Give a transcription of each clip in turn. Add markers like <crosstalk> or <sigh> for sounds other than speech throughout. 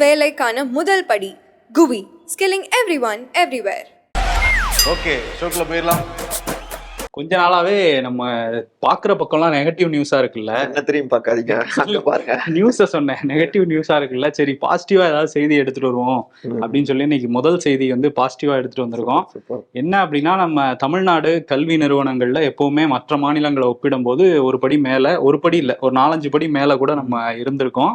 வேலைக்கான முதல் படி Guvi skilling every one everywhere okay ஷோக்குள்ள போயிடலாம். கொஞ்ச நாளாவே நம்ம பாக்குற பக்கம்லாம் நெகட்டிவ் நியூஸா இருக்குல்ல? என்ன தெரியும் பார்க்காதீங்க. அங்க பாருங்க. நியூஸ சொன்னேன். நெகட்டிவ் நியூஸா இருக்குல்ல? சரி பாசிட்டிவா ஏதாவது செய்தி எடுத்துட்டு வருவோம் அப்படின்னு சொல்லி இன்னைக்கு முதல் செய்தி வந்து பாசிட்டிவா எடுத்துட்டு வந்திருக்கோம். என்ன அப்படின்னா நம்ம தமிழ்நாடு கல்வி நிறுவனங்கள்ல எப்பவுமே மற்ற மாநிலங்களை ஒப்பிடும்போது ஒரு படி மேல ஒரு படி இல்ல ஒரு நாலஞ்சு படி மேல கூட நம்ம இருந்திருக்கோம்.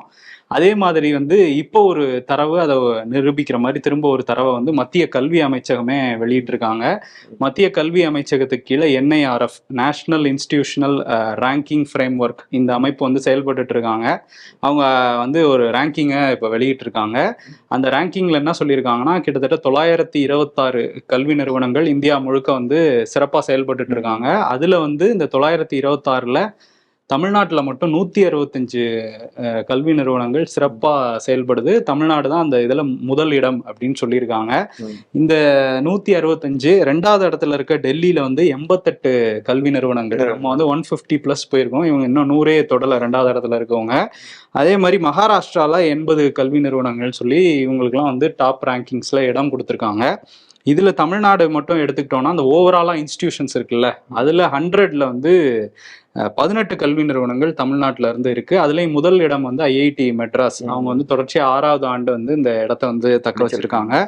அதே மாதிரி வந்து இப்போ ஒரு தரவு அதை நிரூபிக்கிற மாதிரி திரும்ப ஒரு தரவை வந்து மத்திய கல்வி அமைச்சகமே வெளியிட்டிருக்காங்க. மத்திய கல்வி அமைச்சகத்துக்கு கீழே NIRF national institutional ranking framework இந்த அமைப்பு வந்து செயல்பட்டுட்டு இருக்காங்க அவங்க வந்து ஒரு ரேங்கிங்கை இப்போ வெளியிட்டிருக்காங்க. அந்த ரேங்கிங்கில் என்ன சொல்லியிருக்காங்கன்னா கிட்டத்தட்ட தொள்ளாயிரத்தி இருபத்தாறு கல்வி நிறுவனங்கள் இந்தியா முழுக்க வந்து சிறப்பாக செயல்பட்டு இருக்காங்க அதில் வந்து இந்த தொள்ளாயிரத்தி இருபத்தாறில் தமிழ்நாட்டில் மட்டும் நூற்றி அறுபத்தஞ்சு கல்வி நிறுவனங்கள் சிறப்பாக செயல்படுது. தமிழ்நாடு தான் அந்த இதில் முதல் இடம் அப்படின்னு சொல்லியிருக்காங்க. இந்த நூற்றி அறுபத்தஞ்சு ரெண்டாவது இடத்துல இருக்க டெல்லியில் வந்து எண்பத்தெட்டு கல்வி நிறுவனங்கள். நம்ம வந்து ஒன் ஃபிஃப்டி ப்ளஸ் போயிருக்கோம். இவங்க இன்னும் நூறே தொடல ரெண்டாவது இடத்துல இருக்கவங்க. அதே மாதிரி மகாராஷ்டிரால எண்பது கல்வி நிறுவனங்கள் சொல்லி இவங்களுக்குலாம் வந்து டாப் ரேங்கிங்ஸ்ல இடம் கொடுத்துருக்காங்க. இதுல தமிழ்நாடு மட்டும் எடுத்துக்கிட்டோம்னா அந்த ஓவராலா இன்ஸ்டிடியூஷன்ஸ் இருக்குல்ல அதுல ஹண்ட்ரட்ல வந்து பதினெட்டு கல்வி நிறுவனங்கள் தமிழ்நாட்டுல இருந்து இருக்கு. அதுலயும் முதல் இடம் வந்து ஐஐடி மெட்ராஸ். அவங்க வந்து தொடர்ச்சியா ஆறாவது ஆண்டு வந்து இந்த இடத்த வந்து தக்க வச்சிருக்காங்க.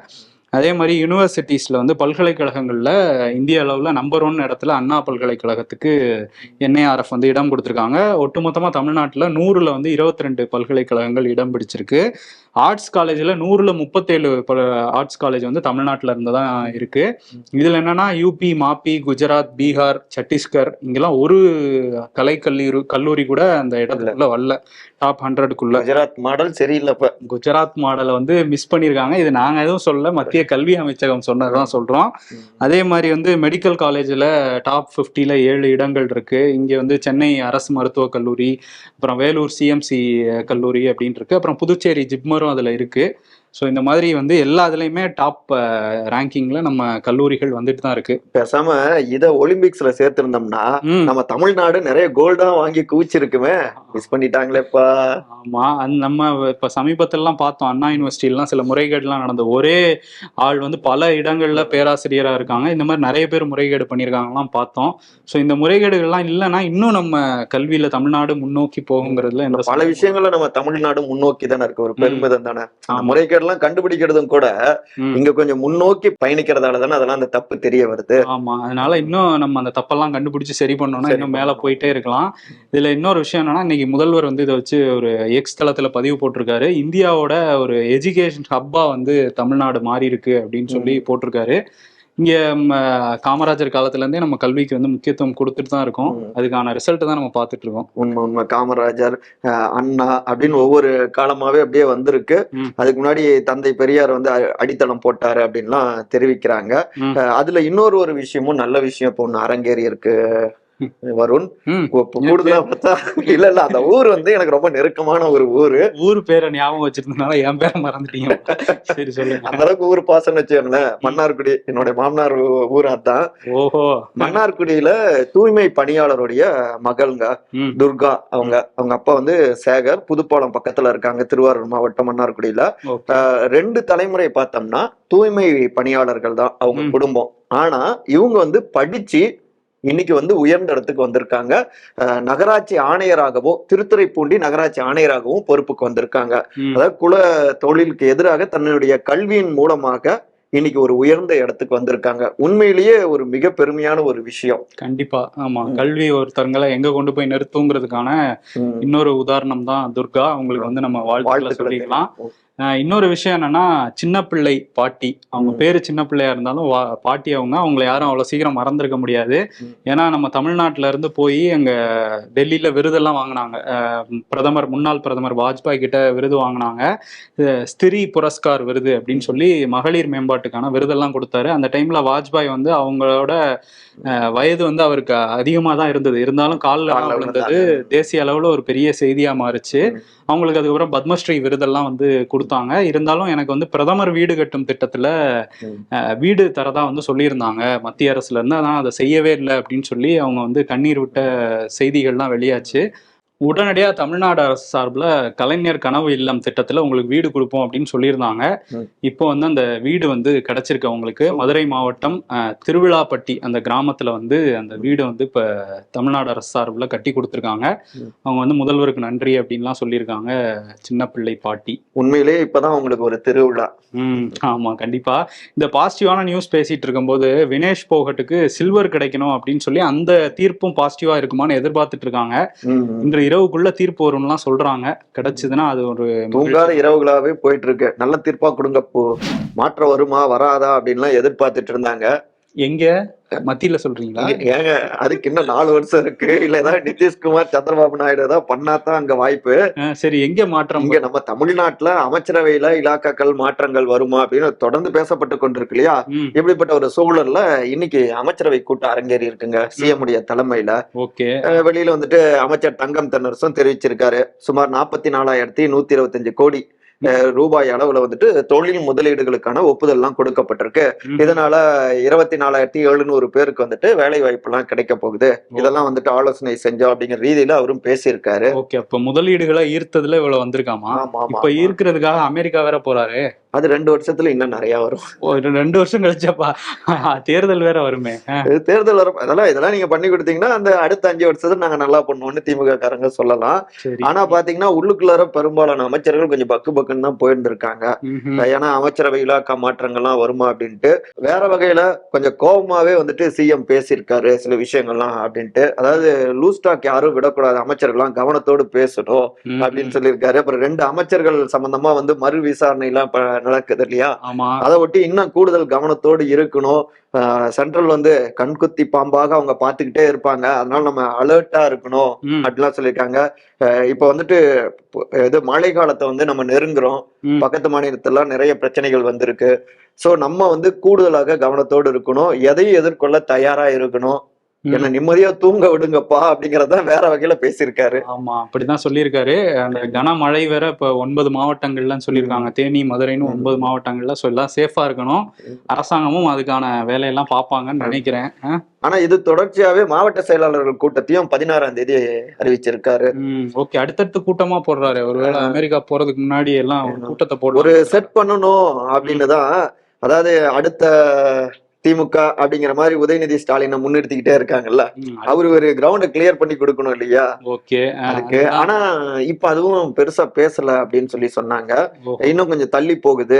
அதே மாதிரி யூனிவர்சிட்டிஸ்ல வந்து பல்கலைக்கழகங்கள்ல இந்திய அளவுல நம்பர் ஒன் இடத்துல அண்ணா பல்கலைக்கழகத்துக்கு என்ஐஆர்எஃப் வந்து இடம் கொடுத்துருக்காங்க. ஒட்டுமொத்தமா தமிழ்நாட்டுல நூறுல வந்து இருபத்தி ரெண்டு பல்கலைக்கழகங்கள் இடம் பிடிச்சிருக்கு. ஆர்ட்ஸ் காலேஜ்ல நூறுல முப்பத்தேழு ஆர்ட்ஸ் காலேஜ் வந்து தமிழ்நாட்டுல இருந்து தான் இருக்கு. இதுல என்னன்னா யூபி மாப்பி குஜராத் பீகார் சத்தீஸ்கர் இங்கெல்லாம் ஒரு கலை கல்லூரி கல்லூரி கூட அந்த இடத்துல வரல. டாப் ஹண்ட்ரடுக்குள்ள குஜராத் மாடல் சரியில்லைப்ப குஜராத் மாடலை வந்து மிஸ் பண்ணியிருக்காங்க இது நாங்க எதுவும் சொல்லல. மத்திய கல்வி அமைச்சகம் சொன்னதுதான் சொல்றோம். அதே மாதிரி வந்து மெடிக்கல் காலேஜில் டாப் ஃபிஃப்டியில் ஏழு இடங்கள் இருக்கு. இங்கே வந்து சென்னை அரசு மருத்துவக் கல்லூரி அப்புறம் வேலூர் சிஎம்சி கல்லூரி அப்படின்னு இருக்கு. அப்புறம் புதுச்சேரி ஜிப்மரும் அதில் இருக்கு. ஸோ இந்த மாதிரி வந்து எல்லா இதுலையுமே டாப் ரேங்கிங்கில் நம்ம கல்லூரிகள் வந்துட்டு தான் இருக்கு. பேசாம இத ஒலிம்பிக்ஸ்ல சேர்த்திருந்தோம்னா நம்ம தமிழ்நாடு நிறைய கோல்டா வாங்கி குவிச்சிருக்குமே. மிஸ் பண்ணிட்டாங்களேப்பா. ஆமா அது நம்ம இப்ப சமீபத்திலலாம் பார்த்தோம். அண்ணா யூனிவர்சிட்டிலாம் சில முறைகேடுலாம் நடந்த ஒரே ஆள் வந்து பல இடங்கள்ல பேராசிரியரா இருக்காங்க. இந்த மாதிரி நிறைய பேர் முறைகேடு பண்ணியிருக்காங்கலாம் பார்த்தோம். ஸோ இந்த முறைகேடுகள்லாம் இல்லைன்னா இன்னும் நம்ம கல்வியில தமிழ்நாடு முன்னோக்கி போகுங்கிறதுல பல சந்தேகமும் விஷயங்கள நம்ம தமிழ்நாடு முன்னோக்கி தானே இருக்கு. ஒரு பெருமிதம் தானே. அந்த முறைகேடெல்லாம் கண்டுபிடிக்கிறதும் கூட. இங்க கொஞ்சம் முன்னோக்கி பயணிக்கிறதால தானே அதெல்லாம் அந்த தப்பு தெரிய வருது. ஆமா அதனால இன்னும் நம்ம அந்த தப்பெல்லாம் கண்டுபிடிச்சு சரி பண்ணோம்னா சரி இன்னும் மேல பண்ணணும். போயிட்டே இருக்கலாம். இதுல இன்னொரு விஷயம் என்னன்னா இன்னைக்கு முதல்வர் வந்து இதை வச்சு ஒரு எக்ஸ் தளத்துல பதிவு போட்டிருக்காரு. இந்தியாவோட ஒரு எஜுகேஷன் ஹப்பா வந்து தமிழ்நாடு மாறி இருக்கு அப்படின்னு சொல்லி போட்டிருக்காரு. இங்க காமராஜர் காலத்துல இருந்தே நம்ம கல்விக்கு வந்து முக்கியத்துவம் கொடுத்துட்டு தான் இருக்கோம். அதுக்கான ரிசல்ட் தான் நம்ம பார்த்துட்டு இருக்கோம். உண்மை உண்மை. காமராஜர் அண்ணா அப்படின்னு ஒவ்வொரு காலமாவே அப்படியே வந்திருக்கு. அதுக்கு முன்னாடி தந்தை பெரியார் வந்து அடித்தளம் போட்டாரு அப்படின்லாம் தெரிவிக்கிறாங்க. அதுல இன்னொரு ஒரு விஷயமும் நல்ல விஷயம் இப்போ ஒண்ணு அரங்கேறி இருக்கு. <laughs> வருண் கூடுதலா பார்த்தா இல்ல இல்ல அந்த ஊர் வந்து எனக்கு ரொம்ப நெருக்கமான ஒரு ஊரு. ஊர் பேரை ஞாபகம் வச்சிருந்தனால என் பேரை மறந்துட்டீங்க. சரி சொல்லுங்க. <laughs> அந்த அளவுக்கு ஊர் பாசம்னு வச்சுக்கோங்களேன். மன்னார்குடி என்னுடைய மாமனார் ஊர் அதான் ஓஹோ. மன்னார்குடியில தூய்மை பணியாளருடைய மகள்ங்க துர்கா அவங்க. அவங்க அப்பா வந்து சேகர் புதுப்பாலம் பக்கத்துல இருக்காங்க திருவாரூர் மாவட்டம் மன்னார்குடியில. ரெண்டு தலைமுறை பார்த்தோம்னா தூய்மை பணியாளர்கள் தான் அவங்க. குடும்பம். ஆனா இவங்க வந்து படிச்சு இன்னைக்கு வந்து உயர்ந்த இடத்துக்கு வந்திருக்காங்க. நகராட்சி ஆணையராகவும் திருத்துறைப்பூண்டி நகராட்சி ஆணையராகவும் பொறுப்புக்கு வந்திருக்காங்க. அதாவது குல தொழிலுக்கு எதிராக தன்னுடைய கல்வியின் மூலமாக இன்னைக்கு ஒரு உயர்ந்த இடத்துக்கு வந்திருக்காங்க. உண்மையிலேயே ஒரு மிக பெருமையான ஒரு விஷயம். கண்டிப்பா. ஆமா. கல்வி ஒருத்தங்களை எங்க கொண்டு போய் நிறுத்துங்கிறதுக்கான இன்னொரு உதாரணம் தான் துர்கா. அவங்களுக்கு வந்து நம்ம வாழ்த்துக்களை சொல்லிக்கலாம் இன்னொரு விஷயம் என்னன்னா சின்ன பிள்ளை பாட்டி அவங்க. பேரு சின்ன பிள்ளையா இருந்தாலும் வா- பாட்டி அவங்க அவங்கள யாரும் அவ்வளவு சீக்கிரம் மறந்திருக்க முடியாது. ஏன்னா நம்ம தமிழ்நாட்டுல இருந்து போய் அங்க டெல்லியில விருதெல்லாம் வாங்கினாங்க பிரதமர் முன்னாள் பிரதமர் வாஜ்பாய் கிட்ட விருது வாங்கினாங்க ஸ்திரீ புரஸ்கார் விருது அப்படின்னு சொல்லி மகளிர் மேம்பாட்டுக்கான விருதெல்லாம் கொடுத்தாரு அந்த டைம்ல வாஜ்பாய் வந்து அவங்களோட அஹ், வயது வந்து அவருக்கு அதிகமா தான் இருந்தது இருந்தாலும் காலில் விழுந்தது. தேசிய அளவுல ஒரு பெரிய செய்தியா மாறுச்சு. அவங்களுக்கு அதுக்கப்புறம் பத்மஸ்ரீ விருதெல்லாம் வந்து கொடுத்தாங்க. இருந்தாலும் எனக்கு வந்து பிரதமர் வீடு கட்டும் திட்டத்துல வீடு தரதா வந்து சொல்லியிருந்தாங்க மத்திய அரசுல இருந்து. ஆனா அதை செய்யவே இல்லை அப்படின்னு சொல்லி அவங்க வந்து கண்ணீர் விட்ட செய்திகள்லாம் வெளியாச்சு. உடனடியாக தமிழ்நாடு அரசு சார்பில் கலைஞர் கனவு இல்லம் திட்டத்தில் உங்களுக்கு வீடு கொடுப்போம் அப்படின்னு சொல்லியிருந்தாங்க. இப்போ வந்து அந்த வீடு வந்து கிடைச்சிருக்கு அவங்களுக்கு. மதுரை மாவட்டம் திருவிழாப்பட்டி அந்த கிராமத்தில் வந்து அந்த வீடு வந்து இப்போ தமிழ்நாடு அரசு சார்பில் கட்டி கொடுத்துருக்காங்க. அவங்க வந்து முதல்வருக்கு நன்றி அப்படின்லாம் சொல்லியிருக்காங்க சின்ன பிள்ளை பாட்டி. உண்மையிலேயே இப்பதான் உங்களுக்கு ஒரு திருவிழா. ம் ஆமா கண்டிப்பா. இந்த பாசிட்டிவான நியூஸ் பேசிட்டு இருக்கும்போது வினேஷ் போகட்டுக்கு சில்வர் கிடைக்கணும் அப்படின்னு சொல்லி அந்த தீர்ப்பும் பாசிட்டிவா இருக்குமான்னு எதிர்பார்த்துட்டு இருக்காங்க. இன்று இரவுக்குள்ள தீர்ப்பு வரும்லாம் சொல்றாங்க. கிடைச்சதுன்னா அது ஒரு தூங்காத இரவுகளாவே போயிட்டு இருக்கு. நல்ல தீர்ப்பா கொடுங்க போ மாற்றம் வருமா வராதா அப்படின்லாம் எதிர்பார்த்துட்டு இருந்தாங்க. எங்க? மத்தியில சொல்றீங்களா? ஏங்க அதுக்கு இன்னும் நாலு வருஷம் இருக்கு. இல்ல ஏதாவது நிதிஷ்குமார் சந்திரபாபு நாயுடு ஏதாவது பண்ணாதான் அங்க வாய்ப்பு. சரி எங்க மாற்றம்? இங்க நம்ம தமிழ்நாட்டுல அமைச்சரவையில இலாக்காக்கள் மாற்றங்கள் வருமா அப்படின்னு தொடர்ந்து பேசப்பட்டு கொண்டிருக்கு இல்லையா? இப்படிப்பட்ட ஒரு சூழல்ல இன்னைக்கு அமைச்சரவை கூட்டம் அரங்கேறி இருக்குங்க சிஎம் உடைய தலைமையில. ஓகே. வெளியில வந்துட்டு அமைச்சர் தங்கம் தென்னரசும் தெரிவிச்சிருக்காரு. சுமார் நாற்பத்தி நாலாயிரத்தி நூத்தி இருபத்தஞ்சு கோடி ரூபாய் அளவுல வந்துட்டு தொழில் முதலீடுகளுக்கான ஒப்புதல்லாம் கொடுக்கப்பட்டிருக்கு. ம். இதனால இருபத்தி நாலாயிரத்தி எழுநூறு பேருக்கு வந்துட்டு வேலை வாய்ப்பு எல்லாம் கிடைக்க போகுது இதெல்லாம் வந்துட்டு ஆலோசனை செஞ்சோம் அப்படிங்கிற ரீதியில அவரும் பேசியிருக்காரு. ஓகே அப்ப முதலீடுகளை ஈர்த்ததுல இவ்வளவு வந்திருக்காமா? இப்ப ஈர்க்கிறதுக்காக அமெரிக்கா வேற போறாரு. அது ரெண்டு வருஷத்துல இன்னும் நிறைய வரும். ரெண்டு வருஷம் கழிச்சப்பா? தேர்தல் வேற வருமே. தேர்தல் வரும். அதெல்லாம் இதெல்லாம் நீங்க பண்ணி கொடுத்தீங்கன்னா அந்த அடுத்த அஞ்சு வருஷத்துல நாங்க நல்லா பண்ணுவோம்னு திமுக காரங்க சொல்லலாம் ஆனா பாத்தீங்கன்னா உள்ளுக்குள்ளார பெரும்பாலான அமைச்சர்கள் கொஞ்சம் பக்கு பக்குன்னு தான் போயிருந்திருக்காங்க. ஏன்னா அமைச்சரவை இலாக்கா மாற்றங்கள்லாம் வருமா அப்படின்ட்டு வேற வகையில கொஞ்சம் கோபமாவே வந்துட்டு சிஎம் பேசியிருக்காரு சில விஷயங்கள்லாம் அப்படின்ட்டு. அதாவது லூஸ் டாக் யாரும் விடக்கூடாது. அமைச்சர்கள்லாம் கவனத்தோடு பேசணும் அப்படின்னு சொல்லியிருக்காரு. அப்புறம் ரெண்டு அமைச்சர்கள் சம்பந்தமா வந்து மறு விசாரணை எல்லாம் நடக்குது இல்லையா? அதை ஒட்டி இன்னும் கூடுதல் கவனத்தோடு இருக்கணும். சென்ட்ரல் வந்து கண்குத்தி பாம்பாக அவங்க பார்த்துக்கிட்டே இருப்பாங்க. அதனால நம்ம அலர்ட்டா இருக்கணும் அப்படிலாம் சொல்லியிருக்காங்க. இப்ப வந்துட்டு இது மழை காலத்தை வந்து நம்ம நெருங்குறோம். பக்கத்து மாநிலத்திலாம் நிறைய பிரச்சனைகள் வந்திருக்கு. சோ நம்ம வந்து கூடுதலாக கவனத்தோடு இருக்கணும். எதையும் எதிர்கொள்ள தயாரா இருக்கணும். என்ன நிம்மதியா தூங்க விடுங்கப்பா அப்படிங்கறத வேற வகையில பேசியிருக்காரு. ஆமா அப்படிதான் சொல்லியிருக்காரு. அந்த கனமழை வேற இப்ப ஒன்பது மாவட்டங்கள்லாம் சொல்லியிருக்காங்க. தேனி மதுரைன்னு. ஒன்பது மாவட்டங்கள்ல so எல்லாம் சேஃபா இருக்கணும். அரசாங்கமும் அதுக்கான வேலையெல்லாம் பார்ப்பாங்கன்னு நினைக்கிறேன். ஆனா இது தொடர்ச்சியாவே மாவட்ட செயலாளர்கள் கூட்டத்தையும் பதினாறாம் தேதி அறிவிச்சிருக்காரு. ஓகே. அடுத்தடுத்து கூட்டமா போடுறாரு. ஒருவேளை அமெரிக்கா போறதுக்கு முன்னாடி எல்லாம் கூட்டத்தை போடுற ஒரு செட் பண்ணணும் அப்படின்னு தான். அதாவது அடுத்த திமுக அப்படிங்கிற மாதிரி உதயநிதி ஸ்டாலினை முன்னிறுத்திக்கிட்டே இருக்காங்கல்ல. அவரு ஒரு கிரவுண்ட கிளியர் பண்ணி கொடுக்கணும் இல்லையா? ஓகே அதுக்கு. ஆனா இப்ப அதுவும் பெருசா பேசல அப்படின்னு சொல்லி சொன்னாங்க. இன்னும் கொஞ்சம் தள்ளி போகுது.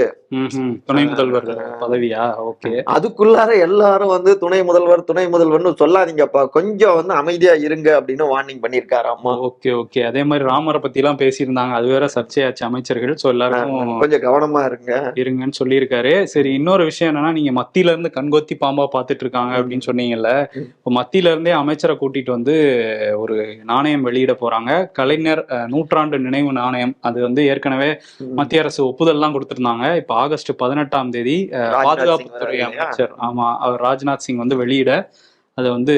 துணை முதல்வர் பதவியா? ஓகே. அதுக்குள்ளார எல்லாரும் வந்து துணை முதல்வர் துணை முதல்வர்னு சொல்லாதீங்கப்பா. கொஞ்சம் வந்து அமைதியா இருங்க அப்படின்னு வார்னிங் பண்ணிருக்காரு அம்மா. Okay okay. அதே மாதிரி ராமரை பத்தி எல்லாம் பேசியிருந்தாங்க. அது வேற சர்ச்சையாச்சு அமைச்சர்கள். சோ எல்லாருக்கும் கொஞ்சம் கவனமா இருங்க. இருங்கன்னு சொல்லியிருக்காரு. சரி இன்னொரு விஷயம் என்னன்னா நீங்க மத்தியில இருந்து கண்கொத்தி பாம்பா பாத்துட்டு இருக்காங்க அப்படின்னு சொன்னீங்கல்ல இப்போ மத்தியில இருந்தே அமைச்சரை கூட்டிட்டு வந்து ஒரு நாணயம் வெளியிட போறாங்க. கலைஞர் நூற்றாண்டு நினைவு நாணயம். அது வந்து ஏற்கனவே மத்திய அரசு ஒப்புதல்லாம் கொடுத்திருந்தாங்க. இப்ப ஆகஸ்ட் பதினெட்டாம் தேதி பாதுகாப்புத்துறை? அமைச்சர் ஆமா அவர் ராஜ்நாத் சிங் வந்து வெளியிட அதை வந்து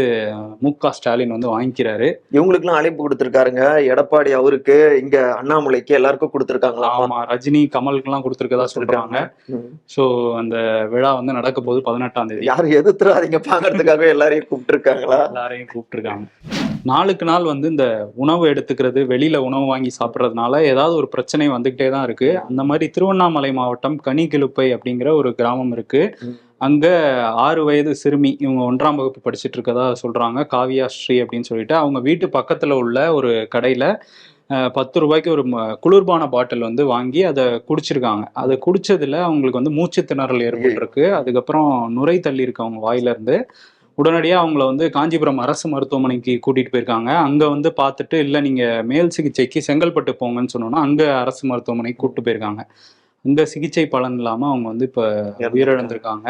மு க ஸ்டாலின் வந்து வாங்கிக்கிறாரு. இவங்களுக்குலாம் அழைப்பு கொடுத்திருக்காருங்க. எடப்பாடி அவருக்கு இங்க அண்ணாமலைக்கு எல்லாருக்கும் கொடுத்திருக்காங்களா? ஆமா ரஜினி கமலுக்கெல்லாம் கொடுத்துருக்கதா சொல்றாங்க. சோ அந்த விழா வந்து நடக்க போகுது பதினெட்டாம் தேதி. யாரும் எதிர்த்துறாதீங்க பாக்குறதுக்காக எல்லாரையும் கூப்பிட்டு இருக்காங்களா எல்லாரையும் கூப்பிட்டுருக்காங்க. நாளுக்கு நாள் வந்து இந்த உணவு எடுத்துக்கிறது வெளியில உணவு வாங்கி சாப்பிட்றதுனால ஏதாவது ஒரு பிரச்சனை வந்துகிட்டே தான் இருக்கு. அந்த மாதிரி திருவண்ணாமலை மாவட்டம் கனிகிழுப்பை அப்படிங்கிற ஒரு கிராமம் இருக்கு. அங்க ஆறு வயது சிறுமி இவங்க ஒன்றாம் வகுப்பு படிச்சுட்டு இருக்கதா சொல்றாங்க. காவியா ஸ்ரீ அப்படின்னு சொல்லிட்டு அவங்க வீட்டு பக்கத்துல உள்ள ஒரு கடையில பத்து ரூபாய்க்கு ஒரு குளிர்பான பாட்டில் வந்து வாங்கி அதை குடிச்சிருக்காங்க. அதை குடிச்சதுல அவங்களுக்கு வந்து மூச்சு திணறல் ஏற்பட்டிருக்கு. அதுக்கப்புறம் நுரை தள்ளி இருக்கு அவங்க வாயிலிருந்து. உடனடியாக அவங்கள வந்து காஞ்சிபுரம் அரசு மருத்துவமனைக்கு கூட்டிட்டு போயிருக்காங்க. அங்க வந்து பார்த்துட்டு இல்லை நீங்க மேல் சிகிச்சைக்கு செங்கல்பட்டு போங்கன்னு சொன்னோன்னா அங்க அரசு மருத்துவமனைக்கு கூப்பிட்டு போயிருக்காங்க. அங்க சிகிச்சை பலன் இல்லாம அவங்க வந்து இப்ப உயிரிழந்திருக்காங்க.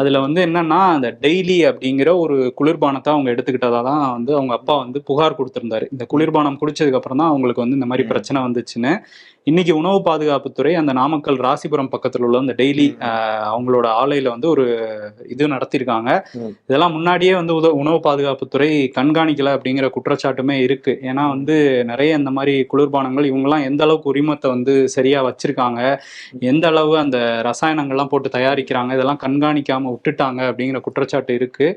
அதுல வந்து என்னன்னா அந்த டெய்லி அப்படிங்கிற ஒரு குளிர்பானத்தை அவங்க எடுத்துக்கிட்டதா தான் வந்து அவங்க அப்பா வந்து புகார் கொடுத்திருந்தாரு இந்த குளிர்பானம் குடிச்சதுக்கு அப்புறம் தான் அவங்களுக்கு வந்து இந்த மாதிரி. பிரச்சனை வந்துச்சுன்னு இன்னைக்கு உணவு பாதுகாப்புத்துறை அந்த நாமக்கல் ராசிபுரம் பக்கத்துல உள்ள அந்த டெய்லி. அவங்களோட ஆலையில வந்து ஒரு இது நடத்தியிருக்காங்க. இதெல்லாம் முன்னாடியே வந்து உத உணவு பாதுகாப்புத்துறை கண்காணிக்கல அப்படிங்கிற குற்றச்சாட்டுமே இருக்கு ஏன்னா வந்து நிறைய இந்த மாதிரி குளிர்பானங்கள் இவங்கெல்லாம் எந்த அளவுக்கு உரிமத்தை வந்து சரியா வச்சிருக்காங்க எந்த அளவு அந்த ரசாயனங்கள்லாம் போட்டு தயாரிக்கிறாங்க இதெல்லாம் கண்காணிக்காம விட்டுட்டாங்க அப்படிங்கிற குற்றச்சாட்டு இருக்கு.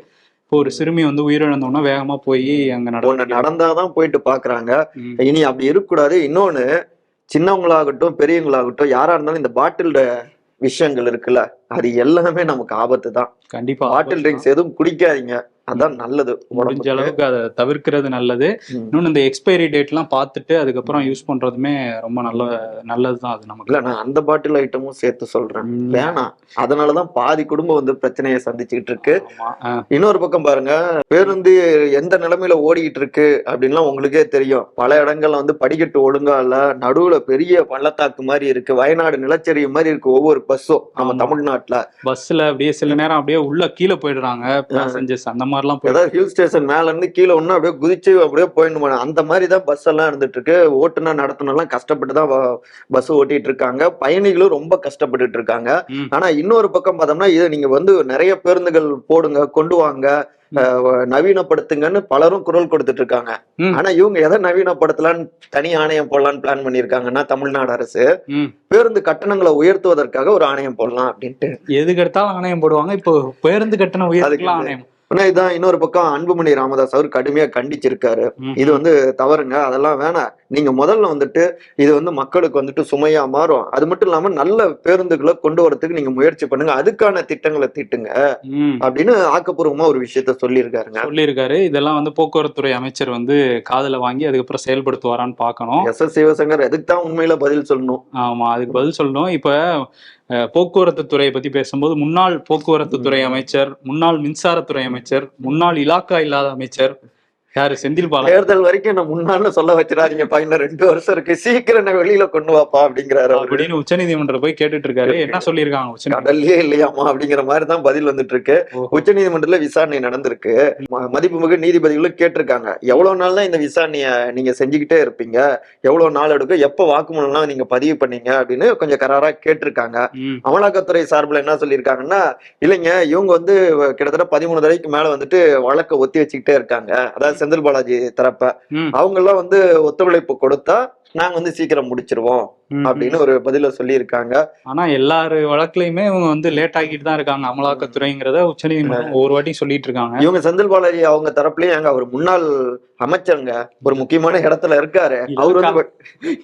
இப்போ ஒரு சிறுமி வந்து உயிரிழந்தோம்னா வேகமா போய் அங்க நடவடிக்கை நடந்தாதான் போயிட்டு பாக்குறாங்க. இனி அப்படி இருக்கக்கூடாது. இன்னொன்னு சின்னவங்களாகட்டும் பெரியவங்களாகட்டும் யாரா இருந்தாலும் இந்த பாட்டில் விஷயங்கள் இருக்குல்ல அது எல்லாமே நமக்கு ஆபத்து தான் கண்டிப்பா பாட்டில் ட்ரிங்க்ஸ் எதுவும் குடிக்காதீங்க. அதான் நல்லது முடிஞ்ச. அளவுக்கு அதை தவிர்க்கிறது நல்லது. ம். இன்னொன்னு இந்த எக்ஸ்பைரி டேட்லாம் பார்த்துட்டு அதுக்கப்புறம் யூஸ் பண்றதுமே ரொம்ப நல்ல நல்லதுதான் அது நமக்கு. இல்ல நான் அந்த பாட்டில் ஐட்டமும் சேர்த்து சொல்றேன். வேணாம். அதனாலதான் பாதி குடும்பம் வந்து பிரச்சனையை சந்திச்சுக்கிட்டு இருக்கு. இன்னொரு பக்கம் பாருங்க பேருந்து எந்த நிலைமையில ஓடிக்கிட்டு இருக்கு அப்படின்லாம் உங்களுக்கே தெரியும். பல இடங்கள்ல வந்து படிக்கட்டு ஒழுங்கா இல்ல நடுவுல பெரிய பள்ளத்தாக்கு மாதிரி இருக்கு வயநாடு நிலச்சரிவு மாதிரி இருக்கு ஒவ்வொரு பஸ்ஸும் நம்ம. தமிழ்நாட்டுல. பஸ்ல அப்படியே சில நேரம் அப்படியே உள்ள கீழே போயிடுறாங்க பேசஞ்சர்ஸ் அந்த மாதிரிலாம் ஏதாவது ஹில் ஸ்டேஷன் மேல இருந்து கீழே ஒண்ணு அப்படியே குதிச்சு அப்படியே போயிடணும் அந்த மாதிரி தான் பஸ் எல்லாம் இருந்துட்டு இருக்கு. ஓட்டுநர் நடத்துனர் எல்லாம் கஷ்டப்பட்டு தான் பஸ் ஓட்டிட்டு இருக்காங்க. பயணிகளும் ரொம்ப கஷ்டப்பட்டுட்டு இருக்காங்க. ஆனா இன்னொரு பக்கம் பார்த்தோம்னா இது நீங்க வந்து நிறைய பேருந்துகள் போடுங்க கொண்டு வாங்க நவீனப்படுத்துங்கன்னு பலரும் குரல் கொடுத்துட்டு இருக்காங்க. ஆனா இவங்க எதை நவீனப்படுத்தலான்னு தனி ஆணையம் போடலான்னு பிளான் பண்ணியிருக்காங்கன்னா தமிழ்நாடு அரசு. பேருந்து கட்டணங்களை உயர்த்துவதற்காக ஒரு ஆணையம் போடலாம் அப்படின்ட்டு. எதுக்கு எடுத்தாலும் ஆணையம் போடுவாங்க. இப்போ பேருந்து கட்டணம் உயர்த்துக்கலாம் அதுக்கு ஆணையம். ஆனா இதான் இன்னொரு பக்கம் அன்புமணி ராமதாஸ் அவர் கடுமையா கண்டிச்சிருக்காரு. இது வந்து தவறுங்க. அதெல்லாம் வேணாம். நீங்க முதல்ல வந்துட்டு இது வந்து மக்களுக்கு வந்துட்டு சுமையா மாறும். அது மட்டும் இல்லாம நல்ல பேருந்துகளை கொண்டு வரதுக்கு நீங்க முயற்சி பண்ணுங்க. அதுக்கான திட்டங்களை தீட்டுங்க. அப்படின்னு ஆக்கப்பூர்வமா ஒரு விஷயத்த சொல்லியிருக்காருங்க. சொல்லியிருக்காரு. இதெல்லாம் வந்து போக்குவரத்துறை அமைச்சர் வந்து காதுல வாங்கி அதுக்கப்புறம் செயல்படுத்துவாரான்னு பார்க்கணும். எஸ். எஸ். சிவசங்கர் எதுக்கு தான் உண்மையில பதில் சொல்லணும். ஆமா அதுக்கு பதில் சொல்லணும். இப்ப போக்குவரத்து துறையை பத்தி பேசும்போது முன்னாள் போக்குவரத்து துறை அமைச்சர் முன்னாள் மின்சாரத்துறை அமைச்சர் முன்னாள் இலாக்கா இல்லாத அமைச்சர் யாரு? செந்தில் பாலாஜி தேர்தல் வரைக்கும் என்ன முன்னாள்னு சொல்ல வச்சிடாதீங்கப்பா இன்னும் ரெண்டு வருஷம் இருக்கு. சீக்கிரம் என்ன வெளியில கொண்டு வாப்பா அப்படிங்கிறாரு. அப்படின்னு உச்சநீதிமன்றம் போய் கேட்டுட்டு இருக்காரு என்ன சொல்லியிருக்காங்க கடல்லே இல்லையாமா அப்படிங்கிற மாதிரி தான் பதில் வந்துட்டு இருக்கு. உச்ச நீதிமன்றத்துல விசாரணை நடந்திருக்கு. மதிப்புமிகு நீதிபதிகளும் கேட்டிருக்காங்க. எவ்வளவு நாள் தான் இந்த விசாரணைய நீங்க செஞ்சுக்கிட்டே இருப்பீங்க? எவ்வளவு நாள் எடுக்கும்? எப்ப வாக்குமூலம்லாம் நீங்க பதிவு பண்ணீங்க? அப்படின்னு கொஞ்சம் கராரா கேட்டிருக்காங்க. அமலாக்கத்துறை சார்பில் என்ன சொல்லியிருக்காங்கன்னா இல்லைங்க இவங்க வந்து கிட்டத்தட்ட பதிமூணு தடவைக்கு மேல வந்துட்டு வழக்க ஒத்தி வச்சுக்கிட்டே இருக்காங்க. அதாவது செந்தில் பாலாஜி தரப்ப. அவங்க எல்லாம் வந்து ஒத்துழைப்பு கொடுத்தா நாங்க வந்து சீக்கிரம் முடிச்சிருவோம் அப்படின்னு ஒரு பதில சொல்லியிருக்காங்க. ஆனா எல்லாரு வழக்குலயுமே இவங்க வந்து லேட் ஆகிட்டு தான் இருக்காங்க அமலாக்கத்துறைங்கிறத உச்சநீதிமன்றம் ஒவ்வொரு வாட்டியும் சொல்லிட்டு இருக்காங்க இவங்க செந்தில் பாலாஜி அவங்க தரப்புலயும் எங்க அவர் முன்னாள் அமைச்சருங்க ஒரு முக்கியமான இடத்துல இருக்காரு. அவர் வந்து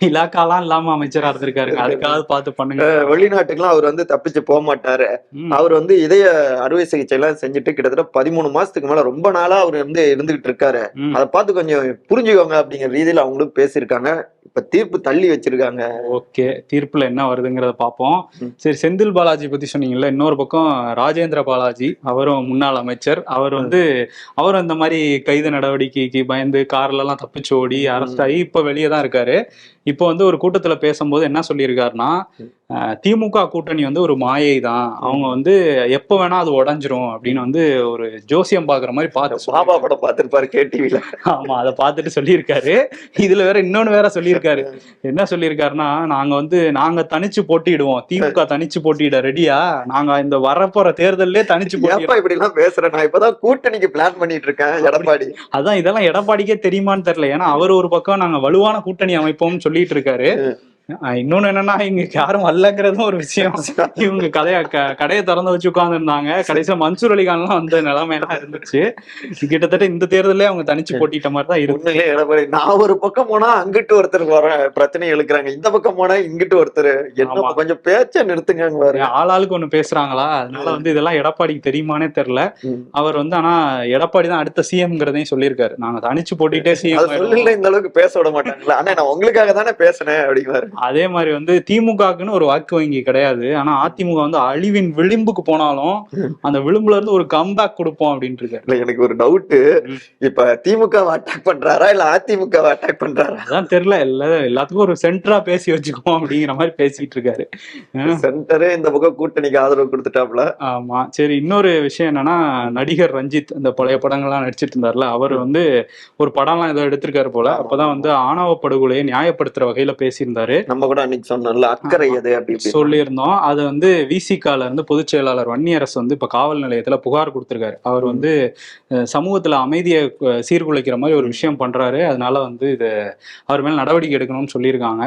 இலாக்காலாம் இல்லாம அமைச்சரா இருந்திருக்காருங்க அதுக்காவது பார்த்து பண்ணுங்க. அஹ், வெளிநாட்டுக்குலாம் அவர் வந்து தப்பிச்சு போக மாட்டாரு. அவர் வந்து இதய அறுவை சிகிச்சை எல்லாம் செஞ்சுட்டு கிட்டத்தட்ட பதிமூணு மாசத்துக்கு மேல ரொம்ப நாளா அவர் வந்து இருந்துகிட்டு இருக்காரு. அதை பார்த்து கொஞ்சம் புரிஞ்சுக்கோங்க அப்படிங்கிற ரீதியில அவங்களும் பேசியிருக்காங்க. இப்ப தீர்ப்பு தள்ளி வச்சிருக்காங்க. ஓகே தீர்ப்புல என்ன வருதுங்கிறத பார்ப்போம் ம். சரி செந்தில் பாலாஜி பத்தி சொன்னீங்கல்ல இன்னொரு பக்கம் ராஜேந்திர பாலாஜி அவரும் முன்னாள் அமைச்சர். அவர் வந்து அவர் அந்த மாதிரி கைது நடவடிக்கைக்கு பயந்து கார்ல எல்லாம் தப்பிச்சு ஓடி அரெஸ்ட் ஆகி இப்ப வெளியே தான் இருக்காரு. இப்போ வந்து ஒரு கூட்டத்துல பேசும்போது என்ன சொல்லியிருக்காருன்னா திமுக கூட்டணி வந்து ஒரு மாயை தான் அவங்க வந்து எப்ப வேணா அது உடஞ்சிரும் அப்படின்னு வந்து ஒரு ஜோசியம் பாக்குற மாதிரி பார்த்து பாபா படம் பார்த்திருப்பாரு கேடிவில. ஆமா அதை பார்த்துட்டு சொல்லியிருக்காரு. இதுல வேற இன்னொன்னு வேற சொல்லியிருக்காரு. என்ன சொல்லியிருக்காருன்னா நாங்க வந்து நாங்க தனிச்சு போட்டியிடுவோம். திமுக தனிச்சு போட்டியிட ரெடியா? நாங்க இந்த வரப்போற தேர்தல்லே தனிச்சு போட்டியிட இப்படி எல்லாம் பேசுறேன். நான் இப்பதான் கூட்டணிக்கு பிளான் பண்ணிட்டு இருக்கேன் எடப்பாடி. அதான் இதெல்லாம் எடப்பாடிக்கே தெரியுமான்னு தெரியல. ஏன்னா அவர் ஒரு பக்கம் நாங்க வலுவான கூட்டணி அமைப்போம்னு சொல்லிட்டு இருக்காரு. இன்னொன்னு என்னன்னா இங்க யாரும் வரலங்கிறதும் ஒரு விஷயம். இவங்க கதைய க- கடையை திறந்து வச்சு உட்கார்ந்து இருந்தாங்க கடைசியா மன்சூர் அலிகான்லாம் வந்த நிலைமை எல்லாம் இருந்துச்சு. கிட்டத்தட்ட இந்த தேர்தலே அவங்க தனிச்சு போட்டிட்ட மாதிரி தான் இருக்கு. நான் ஒரு பக்கம் போனா அங்கிட்டு ஒருத்தர் வர பிரச்சனை இழுக்கிறாங்க. இந்த பக்கம் போனா இங்கிட்டு ஒருத்தர். என்ன. கொஞ்சம் பேச்ச நிறுத்துங்க பாரு. ஆளாளுக்கு ஒண்ணு பேசுறாங்களா? அதனால வந்து இதெல்லாம் எடப்பாடிக்கு தெரியுமானே தெரியல. அவர் வந்து ஆனா எடப்பாடி தான் அடுத்த சிஎம்ங்கிறதையும் சொல்லியிருக்காரு. நாங்க தனிச்சு போட்டிட்டே சிஎம் இந்த அளவுக்கு பேச விட மாட்டாங்களா? ஆனா நான் உங்களுக்காக தானே பேசினேன் அப்படிங்கிறாரு அதே மாதிரி வந்து திமுகக்குன்னு ஒரு வாக்கு வங்கி கிடையாது. ஆனா அதிமுக வந்து அழிவின் விளிம்புக்கு போனாலும் அந்த விளிம்புல இருந்து ஒரு கம்பேக் கொடுப்போம் அப்படின்ட்டு இருக்காரு இல்ல எனக்கு ஒரு டவுட் ம். இப்ப திமுக அட்டாக் பண்றாரா? இல்ல அதிமுக அட்டாக் பண்றாரா? அதான் தெரியல. எல்லா எல்லாத்துக்கும் ஒரு சென்டரா பேசி வச்சுக்குவோம் அப்படிங்கிற மாதிரி பேசிட்டு இருக்காரு. சென்டரே இந்த பக்கம் கூட்டணிக்கு ஆதரவு கொடுத்துட்டாப்ல. ஆமா. சரி இன்னொரு விஷயம் என்னன்னா நடிகர் ரஞ்சித் இந்த பழைய படங்கள்லாம் நடிச்சிட்டு இருந்தார்ல அவர் வந்து ஒரு படம்லாம் ஏதோ எடுத்திருக்காரு போல. அப்பதான் வந்து ஆணவ படுகொலையை நியாயப்படுத்துற வகையில பேசியிருந்தாரு. நம்ம கூட அன்னைக்கு சொன்னோம்ல அக்கறை எது அப்படி சொல்லியிருந்தோம். அது வந்து விசிகால இருந்து பொதுச் செயலாளர் வன்னியரசு வந்து இப்ப காவல் நிலையத்துல புகார் கொடுத்திருக்காரு. அவர் வந்து சமூகத்துல அமைதியை சீர்குலைக்கிற மாதிரி ஒரு விஷயம் பண்றாரு. அதனால வந்து இது அவர் மேல நடவடிக்கை எடுக்கணும்னு சொல்லியிருக்காங்க.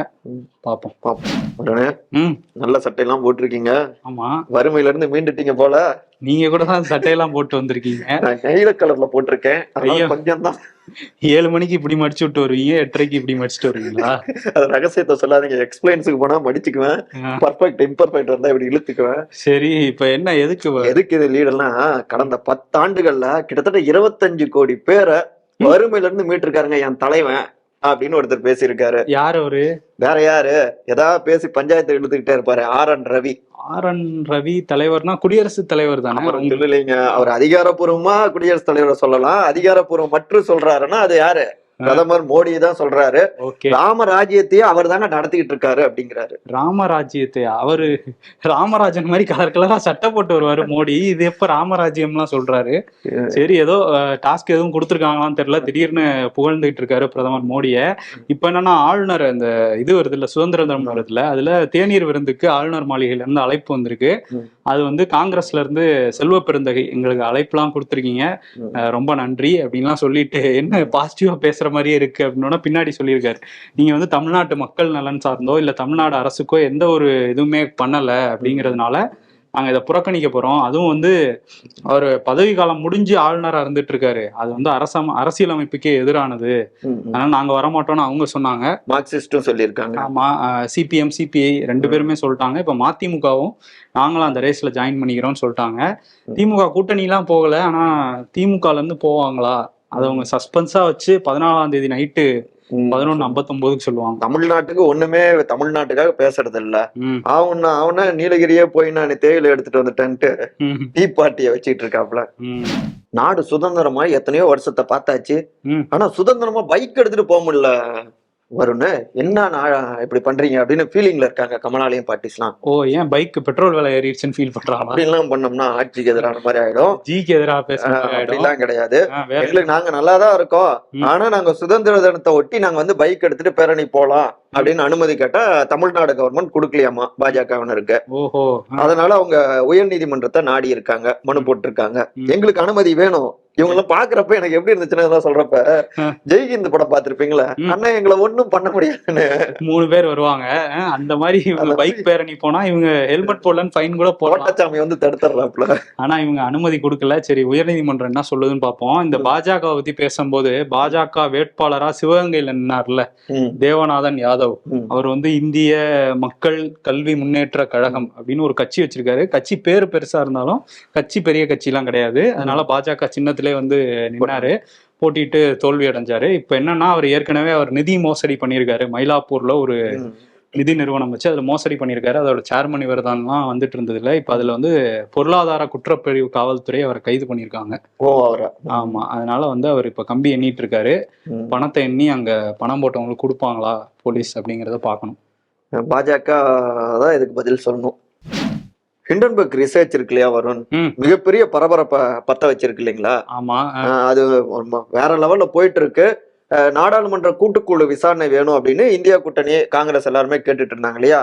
பாப்போம். பாப்போம். நல்ல சட்டையெல்லாம் போட்டிருக்கீங்க. ஆமா. வறுமையில இருந்து மீண்டுட்டீங்க போல. நீங்க கூட தான் சட்டையெல்லாம் போட்டு வந்திருக்கீங்க. நான் நீல கலர்ல போட்டிருக்கேன். அதனால ஐயோ. கொஞ்சம் தான் ஏழு மணிக்கு இப்படி மடிச்சு விட்டு வருவீங்க எட்டரைக்கு இப்படி மடிச்சுட்டு வருவீங்களா? அது ரகசியத்தை சொல்லாதீங்க. எக்ஸ்பிளைன்ஸுக்கு போனா மடிச்சுக்குவேன். ஆ, பர்ஃபெக்ட் இம்பர்ஃபெக்ட் வந்தா இப்படி இழுத்துக்குவேன். சரி இப்ப என்ன எதுக்கு வ- எதுக்கு இது லீடெல்லாம் கடந்த பத்தாண்டுகள்ல கிட்டத்தட்ட இருபத்தஞ்சு கோடி பேரை வறுமையில இருந்து மீட்டிருக்காருங்க என் தலைவன். அப்படின்னு ஒருத்தர் பேசியிருக்காரு. யார் அவரு? வேற யாரு? ஏதாவது பேசி பஞ்சாயத்து இழுத்துக்கிட்டே இருப்பாரு. R N Ravi. R N Ravi தலைவர்னா குடியரசுத் தலைவர் தானே? அவர் இல்லைங்க. அவர் அதிகாரப்பூர்வமா குடியரசுத் தலைவரை சொல்லலாம். அதிகாரப்பூர்வம் மற்றும் சொல்றாருன்னா அது யாரு? பிரதமர் மோடி தான் சொல்றாரு. ராமராஜ்யத்தையே அவர் தாங்க நடத்திக்கிட்டு இருக்காரு அப்படிங்கிறாரு. ராமராஜ்யத்தை அவரு ராமராஜன் மாதிரி கலர் கலரா சட்டை போட்டு வருவாரு மோடி. இது எப்ப ராமராஜ்யம்லாம் சொல்றாரு? சரி ஏதோ டாஸ்க் எதுவும் கொடுத்துருக்காங்களான்னு தெரியல. திடீர்னு புகழ்ந்துகிட்டு இருக்காரு பிரதமர் மோடிய. இப்ப என்னன்னா ஆளுநர் அந்த இது வருது இல்ல சுதந்திர தினம் வருதுல அதுல தேநீர் விருந்துக்கு ஆளுநர் மாளிகையில இருந்து அழைப்பு வந்திருக்கு. அது வந்து காங்கிரஸ்ல இருந்து செல்வ பெருந்தகை எங்களுக்கு அழைப்புலாம் கொடுத்துருக்கீங்க. ரொம்ப நன்றி அப்படின்லாம் சொல்லிட்டு என்ன பாசிட்டிவா பேசுற மாதிரியே இருக்கு அப்படின்னா பின்னாடி சொல்லியிருக்காரு. நீங்க வந்து தமிழ்நாட்டு மக்கள் நலன் சார்ந்தோ இல்ல தமிழ்நாடு அரசுக்கோ எந்த ஒரு இதுவுமே பண்ணல அப்படிங்கிறதுனால நாங்க இதை புறக்கணிக்க போறோம். அதுவும் வந்து அவர் பதவி காலம் முடிஞ்சு ஆளுநரா இருந்துட்டு இருக்காரு அது வந்து அரசம் அரசியலமைப்புக்கே எதிரானது. அதனால நாங்க வரமாட்டோம்னு அவங்க சொன்னாங்க. மார்க்சிஸ்டும் சொல்லியிருக்காங்க. ஆமா சிபிஎம் சிபிஐ ரெண்டு பேருமே சொல்லிட்டாங்க. இப்ப மதிமுகவும் நாங்களும் அந்த ரேஸ்ல ஜாயின் பண்ணிக்கிறோம்னு சொல்லிட்டாங்க. திமுக கூட்டணிலாம் போகல. ஆனா திமுகல இருந்து போவாங்களா? அதை அவங்க சஸ்பென்ஸா வச்சு பதினாலாம் தேதி நைட்டு. பதினொன்னு ஐம்பத்தொன்பதுக்கு சொல்லுவாங்க. தமிழ்நாட்டுக்கு ஒண்ணுமே தமிழ்நாட்டுக்காக பேசுறது இல்ல அவனா அவனா நீலகிரியே போய் நான் தேயிலை எடுத்துட்டு வந்துட்டேன்ட்டு டீ பார்ட்டியை வச்சுட்டு இருக்காப்ல நாடு சுதந்திரமா எத்தனையோ வருஷத்தை பார்த்தாச்சு. ஆனா சுதந்திரமா பைக் எடுத்துட்டு போக முடியல. வருண் என்ன நான் இப்படி பண்றீங்க அப்படின்னு ஃபீலிங்ல இருக்காங்க கமலாலயம் பார்ட்டிஸ்லாம் ஓ ஏன் பைக் பெட்ரோல் விலை ஏறிடுச்சுன்னு ஃபீல் பண்றாங்களா? அப்படிலாம் பண்ணோம்னா ஆட்சிக்கு எதிரான மாதிரி ஆயிடும். ஜிக்கு எதிராக அப்படிலாம் கிடையாது. எங்களுக்கு நாங்க நல்லா தான் இருக்கோம். ஆனா நாங்க சுதந்திர தினத்தை ஒட்டி நாங்க வந்து பைக் எடுத்துட்டு பேரணி போலாம். அப்படின்னு அனுமதி கேட்டா தமிழ்நாடு கவர்மெண்ட் கொடுக்கலையாமா? பாஜகவினருக்கு ஓஹோ. அதனால அவங்க உயர் நீதிமன்றத்தை நாடி இருக்காங்க மனு போட்டிருக்காங்க. எங்களுக்கு அனுமதி வேணும். இவங்க எல்லாம் பாக்குறப்ப எனக்கு எப்படி இருந்துச்சுன்னா சொல்றப்ப. ஜெய்ஹிந்த் படம் பாத்திருப்பீங்களா. அண்ணா எங்களை ஒண்ணும் பண்ண முடியாதுன்னு. மூணு பேர் வருவாங்க. அந்த மாதிரி இவங்க பைக் பேரணி போனா இவங்க ஹெல்மெட் போடலன்னு ஃபைன் கூட போடலாம். கோட்டச்சாமி வந்து தடுத்துறாப்ல. ஆனா இவங்க அனுமதி கொடுக்கல. சரி உயர்நீதிமன்றம் என்ன சொல்லுதுன்னு பார்ப்போம். இந்த பாஜக பத்தி பேசும்போது பாஜக வேட்பாளரா சிவகங்கையில நின்னார்ல. தேவநாதன் யாதவ். ம். அவர் வந்து இந்திய மக்கள் கல்வி முன்னேற்ற கழகம் அப்படின்னு ஒரு கட்சி வச்சிருக்காரு. கட்சி பேர் பெருசா இருந்தாலும் கட்சி பெரிய கட்சி எல்லாம் கிடையாது. அதனால பாஜக சின்னத்திலே வந்து நின்னாரு. போட்டிட்டு தோல்வி அடைஞ்சாரு இப்ப என்னன்னா அவர் ஏற்கனவே அவர் நிதி மோசடி பண்ணியிருக்காரு. மயிலாப்பூர்ல ஒரு. நிதி நிறுவனம் வச்சு அதுல மோசடி பண்ணியிருக்காரு. அதோட சேர்மன் இவர் தான் வந்துட்டு இருந்தது இல்ல இப்ப அதுல வந்து பொருளாதார குற்றப்பிரிவு காவல்துறை அவரை கைது பண்ணியிருக்காங்க. ஓ அவரா. ஆமா. அதனால வந்து அவர் இப்ப கம்பி எண்ணிட்டு இருக்காரு. பணத்தை எண்ணி அங்க பணம் போட்டவங்களுக்கு கொடுப்பாங்களா போலீஸ் அப்படிங்கறத பார்க்கணும். பாஜக தான் இதுக்கு பதில் சொல்லணும். ஹிண்டன்பர்க் ரிசர்ச் இருக்கு இல்லையா வருண். மிகப்பெரிய பரபரப்பை பத்த வச்சிருக்கு இல்லைங்களா? ஆமா. அது வேற லெவல்ல போயிட்டு இருக்கு நாடாளுமன்ற கூட்டுக்குழு விசாரணை வேணும் அப்படின்னு இந்தியா கூட்டணி காங்கிரஸ் எல்லாருமே கேட்டுட்டு இருந்தாங்க இல்லையா.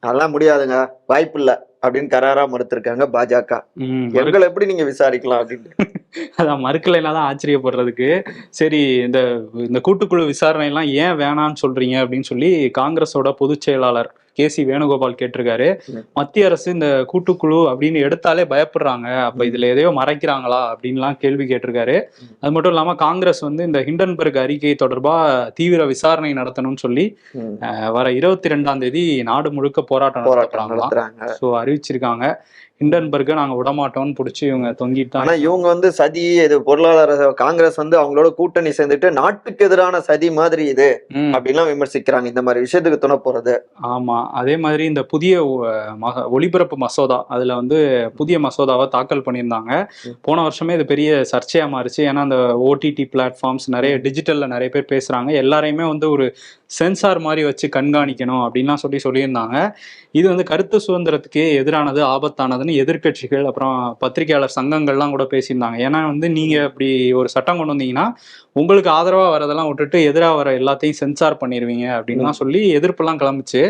அதெல்லாம் முடியாதுங்க. வாய்ப்பு இல்ல அப்படின்னு கராரா மறுத்திருக்காங்க பாஜக. எங்களை எப்படி நீங்க விசாரிக்கலாம் அப்படின்னு. <laughs> அதான் மறுக்கலைன்னா தான் ஆச்சரியப்படுறதுக்கு. சரி இந்த இந்த கூட்டுக்குழு விசாரணை எல்லாம் ஏன் வேணாம்னு சொல்றீங்க அப்படின்னு சொல்லி காங்கிரஸோட பொதுச் செயலாளர் கே சி வேணுகோபால் கேட்டிருக்காரு. மத்திய அரசு இந்த கூட்டுக்குழு அப்படின்னு எடுத்தாலே பயப்படுறாங்க. அப்ப இதுல எதையோ மறைக்கிறாங்களா அப்படின்லாம் கேள்வி கேட்டிருக்காரு. அது மட்டும் இல்லாம காங்கிரஸ் வந்து இந்த ஹிண்டன்பர்க் அறிக்கை தொடர்பா தீவிர விசாரணை நடத்தணும்னு சொல்லி வர இருபத்தி ரெண்டாம் தேதி நாடு முழுக்க போராட்டம் போராட்டம் நடத்தப்படாங்களாம் நடத்துறாங்க. ஸோ அறிவிச்சிருக்காங்க. ஹிண்டன்பர்க்கை நாங்க விடமாட்டோம்னு பிடிச்சி இவங்க தொங்கிட்டு ஆனா தான் இவங்க வந்து சதி இது பொருளாதார காங்கிரஸ் வந்து அவங்களோட கூட்டணி சேர்ந்துட்டு நாட்டுக்கு எதிரான சதி மாதிரி இது. அப்படின்லாம் விமர்சிக்கிறாங்க. இந்த மாதிரி விஷயத்துக்கு துணை போறது. ஆமா அதே மாதிரி இந்த புதிய ஒளிபரப்பு மசோதா அதுல வந்து புதிய மசோதாவை தாக்கல் பண்ணியிருந்தாங்க. போன வருஷமே இது பெரிய சர்ச்சையா மாறுச்சு. ஏன்னா அந்த ஓடிடி பிளாட்ஃபார்ம்ஸ் நிறைய டிஜிட்டல்ல நிறைய பேர் பேசுறாங்க. எல்லாரையுமே வந்து ஒரு சென்சார் மாதிரி வச்சு கண்காணிக்கணும் அப்படின்லாம் சொல்லி சொல்லியிருந்தாங்க. இது வந்து கருத்து சுதந்திரத்துக்கே எதிரானது ஆபத்தானதுன்னு எதிர்க்கட்சிகள் அப்புறம் பத்திரிகையாளர் சங்கங்கள்லாம் கூட பேசியிருந்தாங்க. ஏன்னா வந்து நீங்க அப்படி ஒரு சட்டம் கொண்டு வந்தீங்கன்னா உங்களுக்கு ஆதரவா வரதெல்லாம் விட்டுட்டு எதிராக வர எல்லாத்தையும் சென்சார் பண்ணிடுவீங்க அப்படின்லாம் சொல்லி எதிர்ப்பெல்லாம் கிளம்பிச்சு.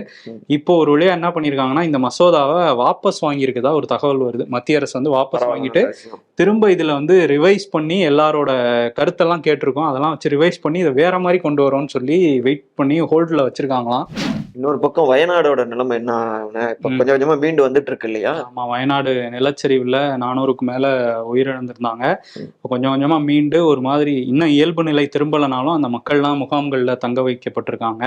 இப்போ ஒரு வழியா என்ன பண்ணிருக்காங்கன்னா இந்த மசோதாவை வாபஸ் வாங்கியிருக்குதா ஒரு தகவல் வருது. மத்திய அரசு வந்து வாபஸ் வாங்கிட்டு திரும்ப இதுல வந்து ரிவைஸ் பண்ணி எல்லாரோட கருத்தெல்லாம் கேட்டிருக்கோம். அதெல்லாம் வச்சு ரிவைஸ் பண்ணி இதை வேற மாதிரி கொண்டு வரோம்னு சொல்லி வெயிட் பண்ணி ஹோல்டில் வச்சுருக்காங்களாம். இன்னொரு பக்கம் வயநாடோட நிலைமை என்ன இப்ப. கொஞ்சம் கொஞ்சமா மீண்டு வந்துட்டு இருக்கு இல்லையா? ஆமா வயநாடு நிலச்சரிவுல நானூறுக்கு மேல உயிரிழந்திருந்தாங்க. இப்ப கொஞ்சம் கொஞ்சமா மீண்டு ஒரு மாதிரி இன்னும் இயல்பு நிலை திரும்பலனாலும் அந்த மக்கள்லாம் முகாம்கள்ல தங்க வைக்கப்பட்டிருக்காங்க.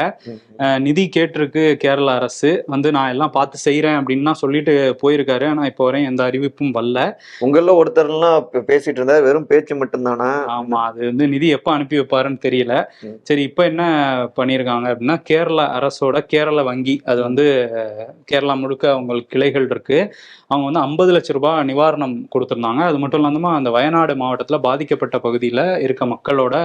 நிதி கேட்டிருக்கு கேரள அரசு. வந்து நான் எல்லாம் பார்த்து செய்றேன் அப்படின்னு சொல்லிட்டு போயிருக்காரு. ஆனா இப்போ வரையும் எந்த அறிவிப்பும் வரல. உங்கள ஒருத்தர்லாம் பேசிட்டு இருந்தா வெறும் பேச்சு மட்டும்தானா? ஆமா அது வந்து நிதி எப்ப அனுப்பி வைப்பாருன்னு தெரியல. சரி இப்போ என்ன பண்ணியிருக்காங்க அப்படின்னா கேரள அரசோட கேரள வங்கி அது வந்து கேரளா முழுக்க அவங்களுக்கு கிளைகள் இருக்கு. அவங்க வந்து ஐம்பது லட்ச ரூபாய் நிவாரணம் கொடுத்துருந்தாங்க. அது மட்டும் இல்லாம அந்த வயநாடு மாவட்டத்துல பாதிக்கப்பட்ட பகுதியில இருக்க மக்களோட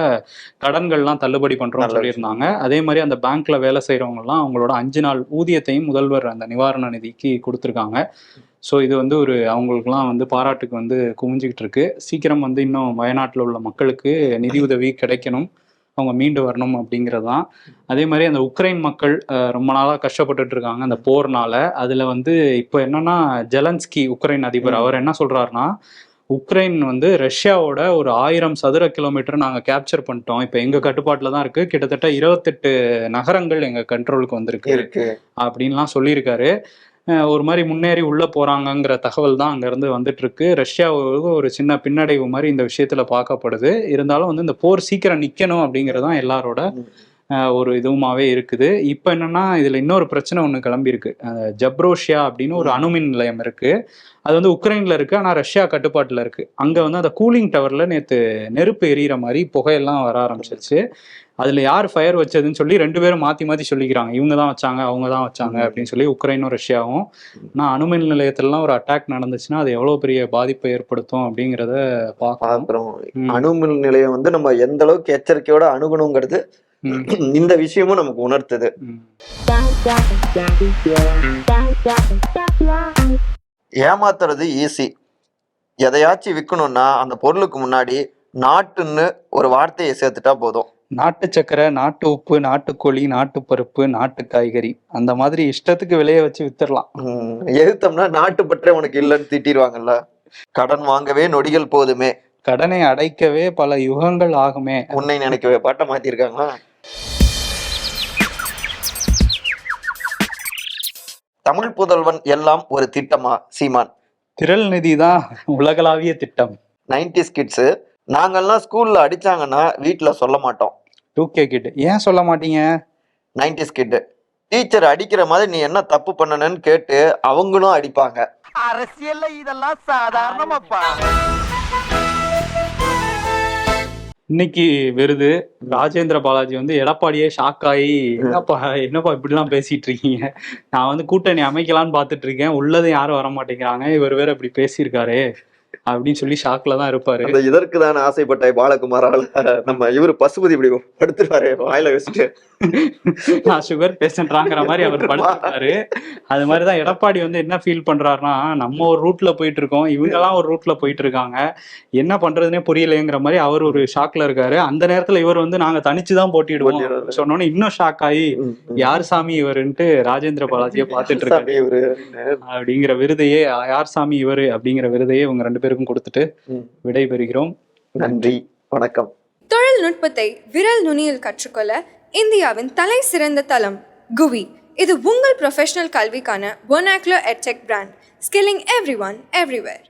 கடன்கள்லாம் தள்ளுபடி பண்றோம்னு நல்ல சொல்லியிருந்தாங்க. அதே மாதிரி அந்த பேங்க்ல வேலை செய்யறவங்க எல்லாம் அவங்களோட அஞ்சு நாள் ஊதியத்தையும் முதல்வர் அந்த நிவாரண நிதிக்கு கொடுத்துருக்காங்க. ஸோ இது வந்து ஒரு அவங்களுக்குலாம் வந்து பாராட்டுக்கு வந்து குவிஞ்சுக்கிட்டு இருக்கு. சீக்கிரம் வந்து இன்னும் வயநாட்டில் உள்ள மக்களுக்கு நிதி உதவி கிடைக்கணும். அவங்க மீண்டு வரணும் அப்படிங்கிறது தான். அதே மாதிரி அந்த உக்ரைன் மக்கள் ரொம்ப நாளாக கஷ்டப்பட்டுட்டு இருக்காங்க அந்த போர்னால. அதில் வந்து இப்போ என்னன்னா ஜெலன்ஸ்கி உக்ரைன் அதிபர். அவர் என்ன சொல்றாருன்னா உக்ரைன் வந்து ரஷ்யாவோட ஒரு ஆயிரம் சதுர கிலோமீட்டர் நாங்கள் கேப்சர் பண்ணிட்டோம். இப்போ எங்கள் கட்டுப்பாட்டில் தான் இருக்கு. கிட்டத்தட்ட இருபத்தெட்டு நகரங்கள் எங்கள் கண்ட்ரோலுக்கு வந்திருக்கு. அப்படின்லாம் சொல்லியிருக்காரு. ஒரு மாதிரி முன்னேறி உள்ள போறாங்கங்கிற தகவல் தான் அங்கேருந்து வந்துட்டு இருக்கு ரஷ்யாவுக்கு ஒரு சின்ன பின்னடைவு மாதிரி இந்த விஷயத்துல பார்க்கப்படுது. இருந்தாலும் வந்து இந்த போர் சீக்கிரம் நிக்கணும் அப்படிங்கிறது தான் எல்லாரோட ஒரு இதுவுமாவே இருக்குது. இப்போ என்னன்னா இதுல இன்னொரு பிரச்சனை ஒன்று கிளம்பியிருக்கு. ஜப்ரோஷியா அப்படின்னு ஒரு அணுமின் நிலையம் இருக்கு. அது வந்து உக்ரைன்ல இருக்கு ஆனா ரஷ்யா கட்டுப்பாட்டுல இருக்கு. அங்க வந்து அந்த கூலிங் டவர்ல நேற்று நெருப்பு எரியிற மாதிரி புகையெல்லாம் வர ஆரம்பிச்சிருச்சு. அதுல யார் ஃபயர் வச்சதுன்னு சொல்லி ரெண்டு பேரும் மாத்தி மாத்தி சொல்லிக்கிறாங்க. இவங்க தான் வச்சாங்க அவங்க தான் வச்சாங்க அப்படின்னு சொல்லி உக்ரைனும் ரஷ்யாவும். நான் அணுமின் நிலையத்திலலாம் ஒரு அட்டாக் நடந்துச்சுன்னா அது எவ்வளவு பெரிய பாதிப்பை ஏற்படுத்தும் அப்படிங்கிறத பார்க்கணும். பாக்குறோம் ம். அணுமின் நிலையம் வந்து நம்ம எந்த அளவுக்கு எச்சரிக்கையோட அணுகணுங்கிறது இந்த விஷயமும் நமக்கு உணர்த்துது. ஏமாத்துறது ஈஸி எதையாச்சும் விற்கணும்னா அந்த பொருளுக்கு முன்னாடி நாட்டுன்னு ஒரு வார்த்தையை சேர்த்துட்டா போதும். நாட்டு சக்கரை நாட்டு உப்பு நாட்டுக்கோழி நாட்டு பருப்பு நாட்டு காய்கறி. அந்த மாதிரி இஷ்டத்துக்கு விலைய வச்சு வித்துடலாம் எதிர்த்தோம்னா நாட்டு பற்றே உனக்கு இல்லைன்னு திட்டிடுவாங்கல்ல கடன் வாங்கவே நொடிகள் போதுமே. கடனை அடைக்கவே பல யுகங்கள் ஆகுமே. உன்னை நினைக்கவே பாட்டை மாத்திருக்காங்களா? தமிழ் புதல்வன் எல்லாம் ஒரு திட்டமா சீமான்? திரள் நிதி தான் உலகளாவிய திட்டம். நைன்டிஸ் கிட்ஸு நாங்கெல்லாம் ஸ்கூல்ல அடிச்சாங்கன்னா வீட்ல சொல்ல மாட்டோம். டூ கே கிட் ஏன் சொல்ல மாட்டீங்க? நைன்டிஸ் கிட்டு டீச்சர் அடிக்கிற மாதிரி நீ என்ன தப்பு பண்ணனன்னு கேட்டு அவங்களும் அடிப்பாங்க. அரசியல்ல இதெல்லாம் சாதாரணமாப்பா. இன்னைக்கு விருது. ராஜேந்திர பாலாஜி வந்து எடப்பாடியே ஷாக் ஆகி என்னப்பா என்னப்பா இப்படிலாம் பேசிட்டு இருக்கீங்க? நான் வந்து கூட்டணி அமைக்கலாம்னு பார்த்துட்டு இருக்கேன். உள்ளது யாரும் வர மாட்டேங்கிறாங்க இவர் வேற இப்படி பேசியிருக்காரு. அப்படின்னு சொல்லி ஷாக்ல தான் இருப்பாரு. இதற்கு தான் ஆசைப்பட்ட பாலகுமாரால நம்ம இவரு பசுபதி இப்படி படுத்துருவாரு வாயில வச்சுட்டு. நான் சுகர் பேஷண்ட்றாங்கிற மாதிரி அவர் படுத்திருக்காரு அது மாதிரிதான் எடப்பாடி வந்து என்ன ஃபீல் பண்றாருன்னா நம்ம ஒரு ரூட்ல போயிட்டு இருக்கோம் இவங்க எல்லாம் ஒரு ரூட்ல போயிட்டு இருக்காங்க என்ன பண்றதுனே புரியலைங்கிற மாதிரி அவர் ஒரு ஷாக்ல இருக்காரு. அந்த நேரத்துல இவர் வந்து நாங்க தனிச்சு தான் போட்டிடுவோம். சொன்னோன்னே இன்னும் ஷாக் ஆகி யார் சாமி இவருன்ட்டு ராஜேந்திர பாலாஜியை பார்த்துட்டு இருக்காரு. அப்படிங்கிற விருதையே யார் சாமி இவரு? அப்படிங்கிற விருதையே இவங்க ரெண்டு பேருக்கும் கொடுத்துட்டு ம். விடை பெறுகிறோம் நன்றி. வணக்கம். தொழில்நுட்பத்தை விரல் நுனியில் கற்றுக்கொள்ள இந்தியாவின் தலை சிறந்த தளம் குவி. இது உங்கள் ப்ரொஃபஷனல் கல்விக்கான ஒனாக்லோ edtech brand skilling every one everywhere